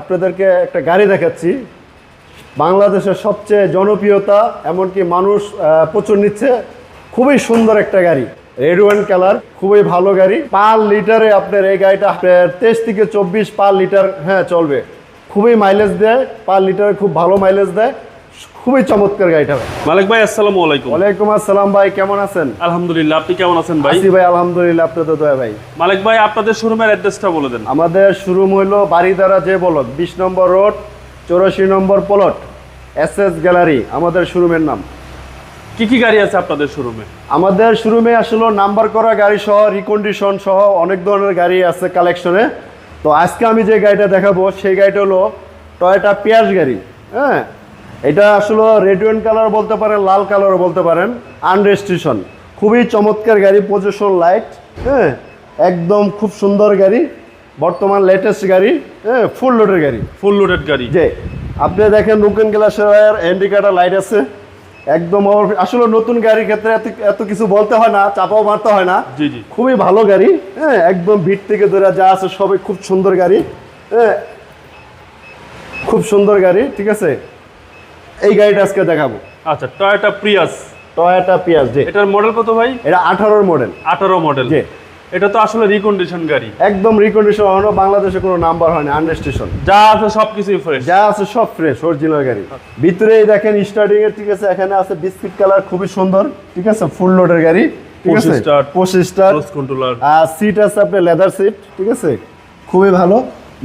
আপনাদেরকে একটা গাড়ি দেখাচ্ছি। বাংলাদেশের সবচেয়ে জনপ্রিয়তা, এমনকি মানুষ প্রচুর নিচ্ছে। খুবই সুন্দর একটা গাড়ি। রেড ওয়ান কালার খুবই ভালো গাড়ি। পার লিটারে আপনার এই গাড়িটা আপনার তেইশ থেকে চব্বিশ পার লিটার হ্যাঁ চলবে। খুবই মাইলেজ দেয়, পার লিটারে খুব ভালো মাইলেজ দেয়। খুবই চমৎকার গাড়িটা ভাই। মালিক ভাই আসসালামু আলাইকুম। ওয়ালাইকুম আসসালাম ভাই কেমন আছেন? আলহামদুলিল্লাহ আপনি কেমন আছেন ভাই? আছি ভাই আলহামদুলিল্লাহ আপনাদের দয়া ভাই। মালিক ভাই আপনাদের শোরুমের অ্যাড্রেসটা বলে দেন। আমাদের শুরু হইল বাড়িদারা যে বলক বিশ নম্বর রোড চৌরাশি নম্বর প্লট এস এস গ্যালারি আমাদের শোরুমের নাম। কি কি গাড়ি আছে আপনাদের শোরুমে? আমাদের শোরুমে আসলে নাম্বার করা গাড়ি সহ রিকন্ডিশন সহ অনেক ধরনের গাড়ি আছে কালেকশনে তো আজকে আমি যে গাড়িটা দেখাবো সেই গাড়িটা হলো টয়োটা পিয়াস গাড়ি হ্যাঁ? এটা আসলে রেডিয়ন কালার বলতে পারেন লাল কালারও বলতে পারেন আনরেজিস্ট্রেশন খুবই চমৎকার গাড়ি পজিশন লাইট হ্যাঁ একদম খুব সুন্দর গাড়ি বর্তমান লেটেস্ট গাড়ি হ্যাঁ ফুল লোডের গাড়ি। ফুল লোডেড গাড়ি। যে আপনি দেখেন নতুন গ্লাসের হ্যান্ডিকাটার লাইট আছে একদম আসলে নতুন গাড়ির ক্ষেত্রে এত এত কিছু বলতে হয় না চাপাও মারতে হয় না। জি জি। খুবই ভালো গাড়ি হ্যাঁ একদম ভিড় থেকে ধরে যা আছে সবই খুব সুন্দর গাড়ি হ্যাঁ খুব সুন্দর গাড়ি ঠিক আছে? এই গাড়িটা আজকে দেখাবো। আচ্ছা টয়োটা প্রিয়াস টয়োটা পিয়াস যে এটার মডেল কত ভাই? এটা আঠারোর মডেল আঠারো মডেল জি। এটা তো আসলে রিকন্ডিশন গাড়ি। একদম রিকন্ডিশন হলো বাংলাদেশে কোনো নাম্বার হয় না আনরেজিস্ট্রেশন যা আছে সবকিছুই ফ্রেশ যা আছে সব ফ্রেশ অরিজিনাল গাড়ি। ভিতরে এই দেখেন স্টার্টিং এর ঠিক আছে এখানে আছে বিস্কিট কালার খুবই সুন্দর ঠিক আছে ফুল লোডের গাড়ি ঠিক আছে? পঁচিশ স্টার ক্রস কন্ট্রোলার আর সিট আছে আপনার লেদার সিট ঠিক আছে? খুবই ভালো।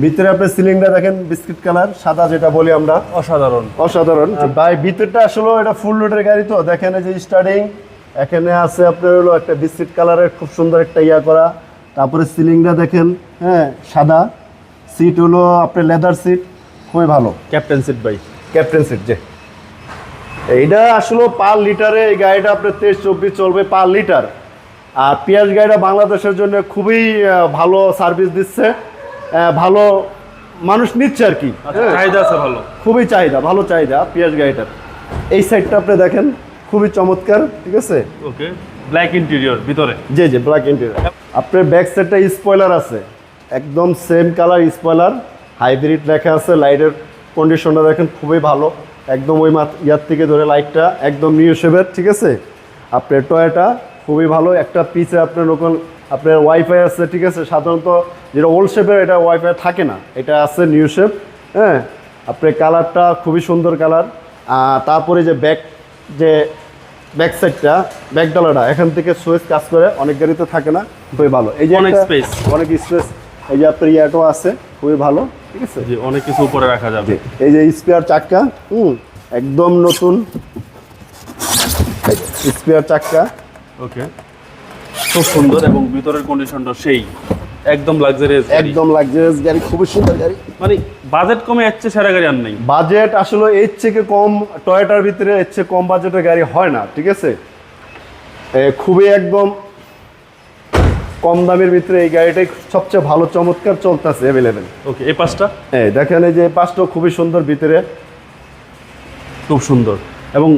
ভিতরে আপনি সিলিংটা দেখেন বিস্কিট কালার সাদা যেটা বলি আমরা। অসাধারণ। অসাধারণ। ভাই ভিতরটা আসলে এটা ফুল লোডের গাড়ি তো। দেখেন যে স্টার্টিং এখানে আছে আপনার হলো একটা বিস্কিট কালারের খুব সুন্দর একটা ইয়া করা। তারপরে সিলিংটা দেখেন হ্যাঁ সাদা। সিট হলো আপনার লেদার সিট খুবই ভালো। ক্যাপ্টেন সিট ভাই। ক্যাপ্টেন সিট যে। এইটা আসলে পার লিটারে এই গাড়িটা আপনার তেইশ চব্বিশ চলবে পার লিটার আর পেঁয়াজ গাড়িটা বাংলাদেশের জন্য খুবই ভালো সার্ভিস দিচ্ছে। ভালো মানুষ নিচ্ছে আর কি। আচ্ছা চাহিদা আছে ভালো। খুবই চাহিদা ভালো চাহিদা পেঁয়াজ গাড়িটার। এই সাইডটা আপনি দেখেন খুবই চমৎকার ঠিক আছে? ওকে ব্ল্যাক ইন্টেরিয়র ভিতরে। জি জি ব্ল্যাক ইন্টেরিয়র আপনার ব্যাক সাইডটা স্পয়লার আছে। একদম সেম কালার স্পয়লার হাইব্রিড লেখা আছে লাইটের কন্ডিশনটা দেখেন খুবই ভালো। একদম ওই মাত ইয়ার থেকে ধরে লাইটটা একদম নিউ শেপের ঠিক আছে? আপনার টয়টা খুবই ভালো। একটা পিছে আপনার নতুন আপনার ওয়াইফাই আছে ঠিক আছে? সাধারণত যেটা ওল্ড শেপের এটা ওয়াইফাই থাকে না। এটা আছে নিউ শেপ হ্যাঁ? আপনার কালারটা খুবই সুন্দর কালার। তারপরে যে ব্যাক যে ব্যাক সাইডটা ব্যাক ডালাটা এখান থেকে সুইচ কাজ করে অনেক গাড়িতে থাকে না খুবই ভালো। এই যে অনেক স্পেস অনেক স্পেস এই যে আপনার ইয়াটো আছে খুবই ভালো ঠিক আছে? জি অনেক কিছু উপরে রাখা যাবে। এই যে স্পেয়ার চাক্কা হুম? একদম নতুন স্পেয়ার চাক্কা। ওকে খুব সুন্দর এবং ভিতরের কন্ডিশনটা সেই। একদম লাক্সারিয়াস একদম লাক্সারিয়াস গাড়ি খুবই সুন্দর গাড়ি। মানে বাজেট কমে যাচ্ছে সেরা গাড়ি আর নেই। বাজেট আসলে এর থেকে কম টয়োটার ভিতরে এর চেয়ে কম বাজেটের গাড়ি হয় না ঠিক আছে? খুবই একদম কম দামের ভিতরে এই গাড়িটাই সবচেয়ে ভালো চমৎকার চলতেছে অ্যাভেলেবেল ওকে এই পাশটা এই দেখেন এই যে পাঁচটা খুবই সুন্দর ভিতরে। খুব সুন্দর। এবং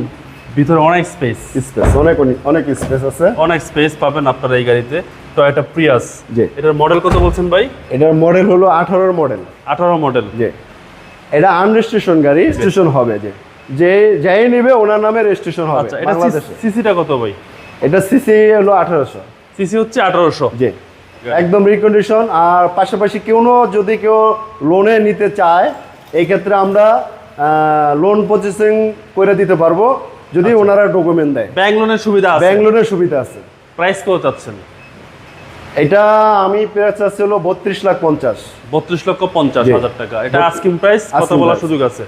ভিতরে অনেক স্পেস স্পেস অনেক অনেক- স্পেস আছে। অনেক স্পেস পাবেন আপনারা এই গাড়িতে। টয়োটা প্রিয়াস জি। এটার মডেল কত বলছেন ভাই? এটার মডেল হলো আঠারোর মডেল আঠারো মডেল যে এটা আনরেজিস্ট্রেশন গাড়ি রেজিস্ট্রেশন হবে যে যে যাই নেবে ওনার নামে রেজিস্ট্রেশন হবে আচ্ছা এটা সিসিটা কত ভাই? এটা সিসি হলো আঠারোশো। সিসি হচ্ছে আঠারোশো। জি। একদম রিকন্ডিশন আর পাশাপাশি কেউ যদি কেউ লোনে নিতে চায় এই ক্ষেত্রে আমরা লোন প্রসেসিং করে দিতে পারব। যদি ওনারা ডকুমেন্ট দেয়। ব্যাংক লোনের সুবিধা আছে? ব্যাংক লোনের সুবিধা আছে। প্রাইস কত চাচ্ছেন? এটা আমি পেয়ে চাচ্ছি হলো বত্রিশ লাখ পঞ্চাশ। বত্রিশ লক্ষ পঞ্চাশ জি। হাজার টাকা। এটা আস্কিং প্রাইস কথা বলার সুযোগ আছে?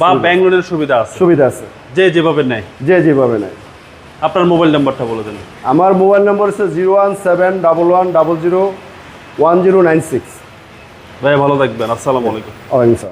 বা ব্যাংক লোনের সুবিধা আছে? সুবিধা আছে। যে যেভাবে নেয়। যে যেভাবে নেয়। আপনার মোবাইল নাম্বারটা বলে দেন। আমার মোবাইল নম্বর হচ্ছে zero one seven double one double zero one zero nine six. ভাই ভালো থাকবেন। আসসালামু আলাইকুম। ওয়ালাইকুম